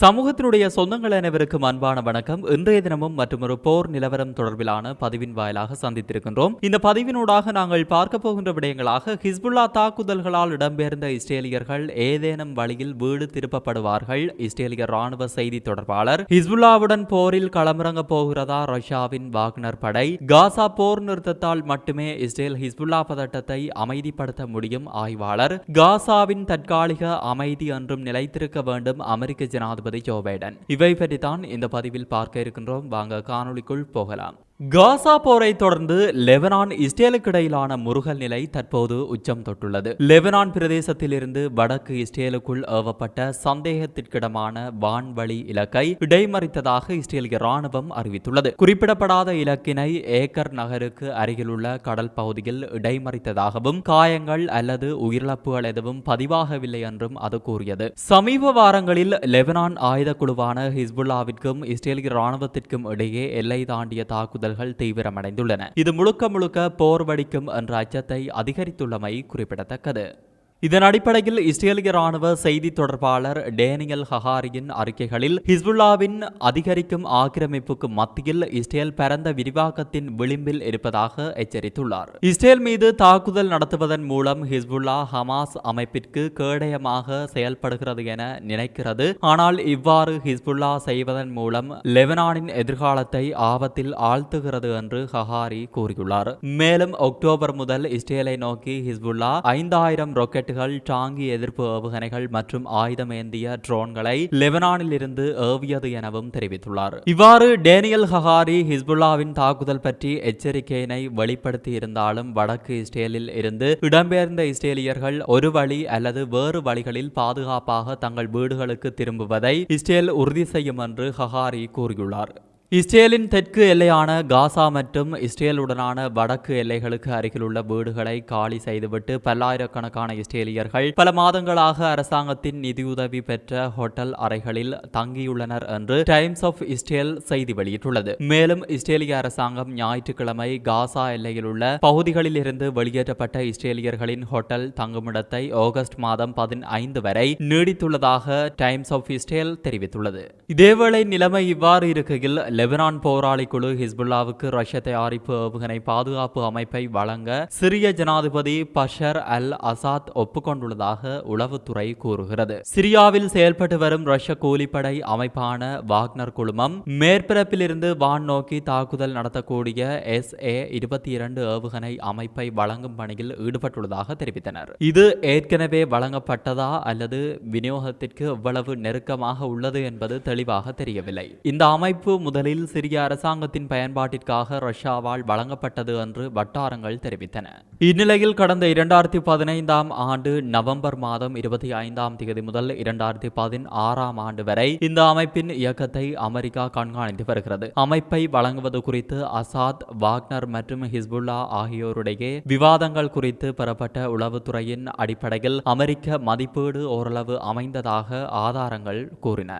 சமூகத்தினுடைய சொந்தங்கள் அனைவருக்கும் அன்பான வணக்கம். இன்றைய தினமும் மற்றொரு போர் நிலவரம் தொடர்பிலான பதிவின் வாயிலாக சந்தித்திருக்கின்றோம். இந்த பதிவினூடாக நாங்கள் பார்க்க போகின்ற விடயங்களாக ஹிஸ்புல்லா தாக்குதல்களால் இடம்பெயர்ந்த இஸ்ரேலியர்கள் ஏதேனும் வழியில் வீடு திருப்பப்படுவார்கள். இஸ்ரேலிய ராணுவ செய்தி தொடர்பாளர் ஹிஸ்புல்லாவுடன் போரில் களமிறங்க போகிறதா ரஷ்யாவின் வாக்னர் படை? காசா போர் நிறுத்தத்தால் மட்டுமே இஸ்ரேல் ஹிஸ்புல்லா பதட்டத்தை அமைதிப்படுத்த முடியும் ஆய்வாளர். காசாவின் தற்காலிக அமைதி என்றும் நிலைத்திருக்க வேண்டும் அமெரிக்க ஜனாதிபதி ஜோ பைடன் இவை பற்றி தான் இந்த பதிவில் பார்க்க இருக்கின்றோம். வாங்க காணொளிக்குள் போகலாம். காசா போரை தொடர்ந்து லெபனான் இஸ்ரேலுக்கு இடையிலான முருகல் நிலை தற்போது உச்சம் தொட்டுள்ளது. லெபனான் பிரதேசத்திலிருந்து வடக்கு இஸ்ரேலுக்குள் ஏவப்பட்ட சந்தேகத்திற்கிடமான வான்வழி இலக்கை இடைமறித்ததாக இஸ்ரேல் ராணுவம் அறிவித்துள்ளது. குறிப்பிடப்படாத இலக்கினை ஏக்கர் நகருக்கு அருகிலுள்ள கடல் பகுதியில் இடைமறித்ததாகவும் காயங்கள் அல்லது உயிரிழப்புகள் எதுவும் பதிவாகவில்லை என்றும் அது கூறியது. சமீப வாரங்களில் லெபனான் ஆயுத குழுவான ஹிஸ்புல்லாவிற்கும் இஸ்ரேல் ராணுவத்திற்கும் இடையே எல்லை தாண்டிய தாக்குதல் மோதல்கள் தீவிரமடைந்துள்ளன. இது முழுக்க முழுக்க போர் வடிக்கும் என்ற அச்சத்தை அதிகரித்துள்ளமை குறிப்பிடத்தக்கது. இதன் அடிப்படையில் இஸ்ரேலிய ராணுவ செய்தி தொடர்பாளர் டேனியல் ஹஹாரியின் அறிக்கைகளில் ஹிஸ்புல்லாவின் அதிகரிக்கும் ஆக்கிரமிப்புக்கு மத்தியில் இஸ்ரேல் பரந்த விரிவாக்கத்தின் விளிம்பில் இருப்பதாக எச்சரித்துள்ளார். இஸ்ரேல் மீது தாக்குதல் நடத்துவதன் மூலம் ஹிஸ்புல்லா ஹமாஸ் அமைப்பிற்கு கேடயமாக செயல்படுகிறது என நினைக்கிறது. ஆனால் இவ்வாறு ஹிஸ்புல்லா செய்வதன் மூலம் லெபனானின் எதிர்காலத்தை ஆபத்தில் ஆழ்த்துகிறது என்று ஹஹாரி கூறியுள்ளார். மேலும் அக்டோபர் முதல் இஸ்ரேலை நோக்கி ஹிஸ்புல்லா ஐந்தாயிரம் ராக்கெட் ராக்கெட்டுகள் டாங்கி எதிர்ப்பு ஏவுகணைகள் மற்றும் ஆயுதம் ஏந்திய ட்ரோன்களை லெபனானில் இருந்து ஏவியது எனவும் தெரிவித்துள்ளார். இவ்வாறு டேனியல் ஹஹாரி ஹிஸ்புல்லாவின் தாக்குதல் பற்றி எச்சரிக்கையினை வெளிப்படுத்தி இருந்தாலும் வடக்கு இஸ்ரேலில் இருந்து இடம்பெயர்ந்த இஸ்ரேலியர்கள் ஒரு வழி அல்லது வேறு வழிகளில் பாதுகாப்பாக தங்கள் வீடுகளுக்கு திரும்புவதை இஸ்ரேல் உறுதி செய்யும் என்று ஹஹாரி கூறியுள்ளார். இஸ்ரேலின் தெற்கு எல்லையான காசா மற்றும் இஸ்ரேலுடனான வடக்கு எல்லைகளுக்கு அருகிலுள்ள வீடுகளை காலி செய்துவிட்டு பல்லாயிரக்கணக்கான இஸ்ரேலியர்கள் பல மாதங்களாக அரசாங்கத்தின் நிதியுதவி பெற்ற ஹோட்டல் அறைகளில் தங்கியுள்ளனர் என்று டைம்ஸ் ஆஃப் இஸ்ரேல் செய்தி வெளியிட்டுள்ளது. மேலும் இஸ்ரேலிய அரசாங்கம் ஞாயிற்றுக்கிழமை காசா எல்லையில் உள்ள பகுதிகளில் இருந்து வெளியேற்றப்பட்ட இஸ்ரேலியர்களின் ஹோட்டல் தங்குமிடத்தை ஆகஸ்ட் மாதம் பதினைந்து வரை நீடித்துள்ளதாக டைம்ஸ் ஆஃப் இஸ்ரேல் தெரிவித்துள்ளது. இதேவேளை நிலைமை இவ்வாறு இருக்கையில் லெபனான் போராளி குழு ஹிஸ்புல்லாவுக்கு ரஷ்ய தயாரிப்பு ஏவுகணை பாதுகாப்பு அமைப்பை வழங்க சிரிய ஜனாதிபதி பஷர் அல் அசாத் ஒப்புக்கொண்டுள்ளதாக உளவுத்துறை கூறுகிறது. சிரியாவில் செயல்பட்டு வரும் ரஷ்ய கூலிப்படை அமைப்பான வாக்னர் குழுமம் மேற்பரப்பிலிருந்து வான் நோக்கி தாக்குதல் நடத்தக்கூடிய எஸ் ஏ இருபத்தி இரண்டு ஏவுகணை அமைப்பை வழங்கும் பணியில் ஈடுபட்டுள்ளதாக தெரிவித்தனர். இது ஏற்கனவே வழங்கப்பட்டதா அல்லது விநியோகத்திற்கு எவ்வளவு நெருக்கமாக உள்ளது என்பது தெளிவாக தெரியவில்லை. இந்த அமைப்பு முதல் முதலில் சிரிய அரசாங்கத்தின் பயன்பாட்டிற்காக ரஷ்யாவால் வழங்கப்பட்டது என்று வட்டாரங்கள் தெரிவித்தன. இந்நிலையில் கடந்த இரண்டாயிரத்தி பதினைந்தாம் ஆண்டு நவம்பர் மாதம் இருபத்தி ஐந்தாம் தேதி முதல் இரண்டாயிரத்தி பதினாறாம் ஆண்டு வரை இந்த அமைப்பின் இயக்கத்தை அமெரிக்கா கண்காணித்து வருகிறது. அமைப்பை வழங்குவது குறித்து அசாத் வாக்னர் மற்றும் ஹிஸ்புல்லா ஆகியோருடைய விவாதங்கள் குறித்து பெறப்பட்ட உளவுத்துறையின் அடிப்படையில் அமெரிக்க மதிப்பீடு ஓரளவு அமைந்ததாக ஆதாரங்கள் கூறின.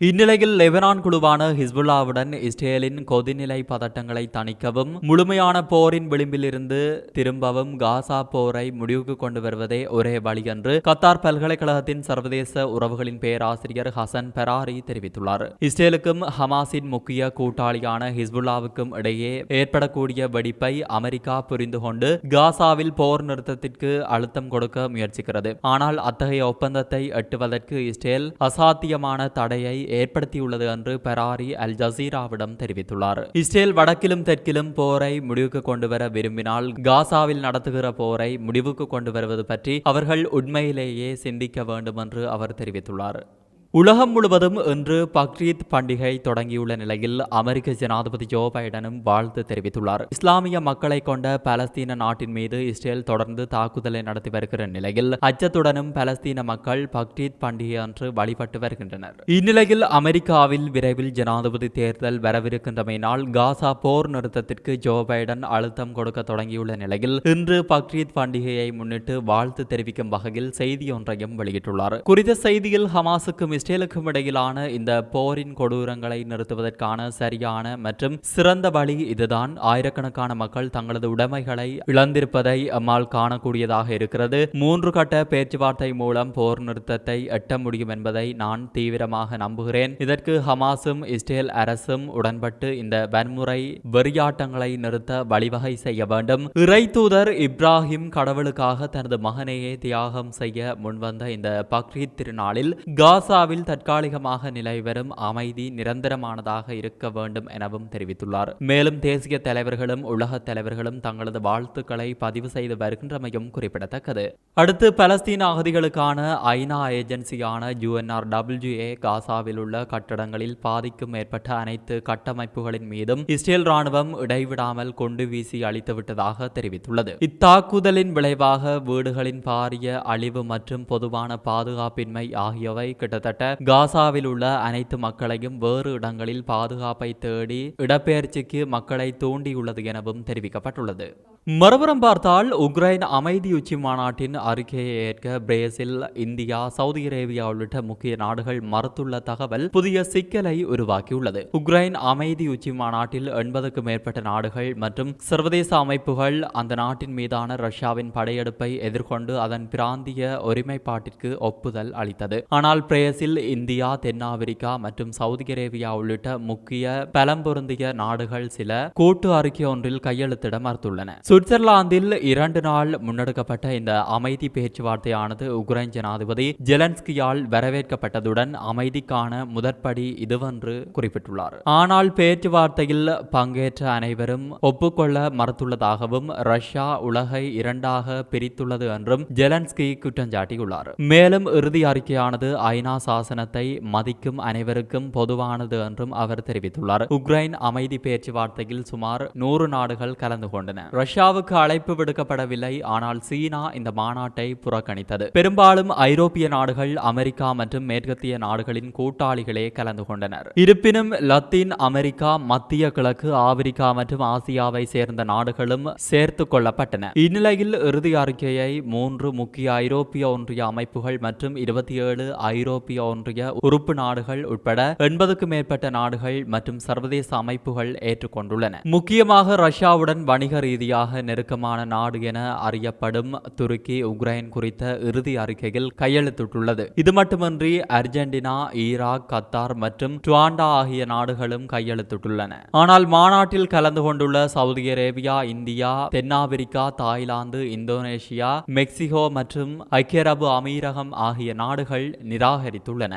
இந்நிலையில் லெபனான் குழுவான ஹிஸ்புல்லாவுடன் இஸ்ரேலின் கொதிநிலை பதட்டங்களை தணிக்கவும் முழுமையான போரின் விளிம்பிலிருந்து திரும்பவும் காசா போரை முடிவுக்கு கொண்டு வருவதே ஒரே வழி என்று கத்தார் பல்கலைக்கழகத்தின் சர்வதேச உறவுகளின் பேராசிரியர் ஹசன் பெராரி தெரிவித்துள்ளார். இஸ்ரேலுக்கும் ஹமாஸின் முக்கிய கூட்டாளியான ஹிஸ்புல்லாவுக்கும் இடையே ஏற்படக்கூடிய வெடிப்பை அமெரிக்கா புரிந்து கொண்டு காசாவில் போர் நிறுத்தத்திற்கு அழுத்தம் கொடுக்க முயற்சிக்கிறது. ஆனால் அத்தகைய ஒப்பந்தத்தை எட்டுவதற்கு இஸ்ரேல் அசாத்தியமான தடையை ஏற்படுத்தியுள்ளது என்று பெராரி அல் ஜசீராவிடம் தெரிவித்துள்ளார். இஸ்ரேல் வடக்கிலும் தெற்கிலும் போரை முடிவுக்கு கொண்டு வர விரும்பினால் காசாவில் நடத்துகிற போரை முடிவுக்கு கொண்டு வருவது பற்றி அவர்கள் உண்மையிலேயே சிந்திக்க வேண்டும் என்று அவர் தெரிவித்துள்ளார். உலகம் முழுவதும் இன்று பக்ரீத் பண்டிகை தொடங்கியுள்ள நிலையில் அமெரிக்க ஜனாதிபதி ஜோ பைடனும் வாழ்த்து தெரிவித்துள்ளார். இஸ்லாமிய மக்களை கொண்ட பலஸ்தீன நாட்டின் மீது இஸ்ரேல் தொடர்ந்து தாக்குதலை நடத்தி வருகிற நிலையில் அச்சத்துடனும் பலஸ்தீன மக்கள் பக்ரீத் பண்டிகை அன்று வழிபட்டு வருகின்றனர். இந்நிலையில் அமெரிக்காவில் விரைவில் ஜனாதிபதி தேர்தல் வரவிருக்கின்றமையினால் காசா போர் நிறுத்தத்திற்கு ஜோ பைடன் அழுத்தம் கொடுக்க தொடங்கியுள்ள நிலையில் இன்று பக்ரீத் பண்டிகையை முன்னிட்டு வாழ்த்து தெரிவிக்கும் வகையில் செய்தி ஒன்றையும் வெளியிட்டுள்ளார். குறித்த செய்தியில் ஹமாஸுக்கும் இஸ்ரேலுக்கும் இடையிலான இந்த போரின் கொடூரங்களை நிறுத்துவதற்கான சரியான மற்றும் சிறந்த வழி இதுதான். ஆயிரக்கணக்கான மக்கள் தங்களது உடைமைகளை இழந்திருப்பதை அம்மால் காணக்கூடியதாக இருக்கிறது. மூன்று கட்ட பேச்சுவார்த்தை மூலம் போர் நிறுத்தத்தை எட்ட முடியும் என்பதை நான் தீவிரமாக நம்புகிறேன். இதற்கு ஹமாஸும் இஸ்ரேல் அரசும் உடன்பட்டு இந்த வன்முறை வெறியாட்டங்களை நிறுத்த வழிவகை செய்ய வேண்டும். இறை தூதர் இப்ராஹிம் கடவுளுக்காக தனது மகனையே தியாகம் செய்ய முன்வந்த இந்த பக்ரீத் திருநாளில் காசாவில் தற்காலிகமாக நிலைவரும் அமைதி நிரந்தரமானதாக இருக்க வேண்டும் எனவும் தெரிவித்துள்ளார். மேலும் தேசிய தலைவர்களும் உலக தலைவர்களும் தங்களது வாழ்த்துக்களை பதிவு செய்து வருகின்றமையும் குறிப்பிடத்தக்கது. அடுத்து பலஸ்தீன அகதிகளுக்கான ஐநா ஏஜென்சியான யுஎன்ஆர் டபிள்யூஏ காசாவில் உள்ள கட்டடங்களில் பாதிக்கும் மேற்பட்ட அனைத்து கட்டமைப்புகளின் மீதும் இஸ்ரேல் ராணுவம் இடைவிடாமல் கொண்டு வீசி அளித்துவிட்டதாக தெரிவித்துள்ளது. இத்தாக்குதலின் விளைவாக வீடுகளின் பாரிய அழிவு மற்றும் பொதுவான பாதுகாப்பின்மை ஆகியவை கிட்டத்தட்ட காசாவில் உள்ள அனைத்து மக்களையும் வேறு இடங்களில் பாதுகாப்பை தேடி இடப்பெயர்ச்சிக்கு மக்களை தூண்டியுள்ளது எனவும் தெரிவிக்கப்பட்டுள்ளது. மறுபுறம் பார்த்தால் உக்ரைன் அமைதி உச்சி மாநாட்டின் அறிக்கையை ஏற்க பிரேசில் இந்தியா சவுதி அரேபியா உள்ளிட்ட முக்கிய நாடுகள் மறுத்துள்ள தகவல் புதிய சிக்கலை உருவாக்கியுள்ளது. உக்ரைன் அமைதி உச்சி மாநாட்டில் எண்பதுக்கும் மேற்பட்ட நாடுகள் மற்றும் சர்வதேச அமைப்புகள் அந்த நாட்டின் மீதான ரஷ்யாவின் படையெடுப்பை எதிர்கொண்டு அதன் பிராந்திய ஒருமைப்பாட்டிற்கு ஒப்புதல் அளித்தது. ஆனால் பிரேசில் இந்தியா தென்னாப்பிரிக்கா மற்றும் சவுதி அரேபியா உள்ளிட்ட முக்கிய பலம் பொருந்திய நாடுகள் சில கூட்டு அறிக்கை ஒன்றில் கையெழுத்திட மறுத்துள்ளன. சுவிட்சர்லாந்தில் இரண்டு நாள் முன்னெடுக்கப்பட்ட இந்த அமைதி பேச்சுவார்த்தையானது உக்ரைன் ஜனாதிபதி ஜெலன்ஸ்கியால் வரவேற்கப்பட்டதுடன் அமைதிக்கான முதற்படி இதுவென்று குறிப்பிட்டுள்ளார். ஆனால் பேச்சுவார்த்தையில் பங்கேற்ற அனைவரும் ஒப்புக்கொள்ள மறுத்துள்ளதாகவும் ரஷ்யா உலகை இரண்டாக பிரித்துள்ளது என்றும் ஜெலன்ஸ்கி குற்றம் சாட்டியுள்ளார். மேலும் இறுதி அறிக்கையானது ஐநா சாசனத்தை மதிக்கும் அனைவருக்கும் பொதுவானது என்றும் அவர் தெரிவித்துள்ளார். உக்ரைன் அமைதி பேச்சுவார்த்தையில் சுமார் நூறு நாடுகள் கலந்து கொண்டன. ரஷ்யாவுக்கு அழைப்பு விடுக்கப்படவில்லை. ஆனால் சீனா இந்த மாநாட்டை புறக்கணித்தது. பெரும்பாலும் ஐரோப்பிய நாடுகள் அமெரிக்கா மற்றும் மேற்கத்திய நாடுகளின் கூட்டாளிகளே கலந்து கொண்டனர். இருப்பினும் லத்தீன் அமெரிக்கா மத்திய கிழக்கு ஆப்பிரிக்கா மற்றும் ஆசியாவை சேர்ந்த நாடுகளும் சேர்த்து கொள்ளப்பட்டன. இந்நிலையில் இறுதி அறிக்கையை மூன்று முக்கிய ஐரோப்பிய ஒன்றிய அமைப்புகள் மற்றும் இருபத்தி ஏழு ஐரோப்பிய ஒன்றிய உறுப்பு நாடுகள் உட்பட எண்பதுக்கும் மேற்பட்ட நாடுகள் மற்றும் சர்வதேச அமைப்புகள் ஏற்றுக்கொண்டுள்ளன. முக்கியமாக ரஷ்யாவுடன் வணிக ரீதியாக நெருக்கமான நாடு என அறியப்படும் துருக்கி உக்ரைன் குறித்த இறுதி அறிக்கையில் கையெழுத்திட்டுள்ளது. இது மட்டுமின்றி அர்ஜென்டினா ஈராக் கத்தார் மற்றும் டுவாண்டா ஆகிய நாடுகளும் கையெழுத்திட்டுள்ளன. ஆனால் மாநாட்டில் கலந்து கொண்டுள்ள சவுதி அரேபியா இந்தியா தென்னாப்பிரிக்கா தாய்லாந்து இந்தோனேஷியா மெக்சிகோ மற்றும் ஐக்கிய அரபு அமீரகம் ஆகிய நாடுகள் நிராகரித்துள்ளன.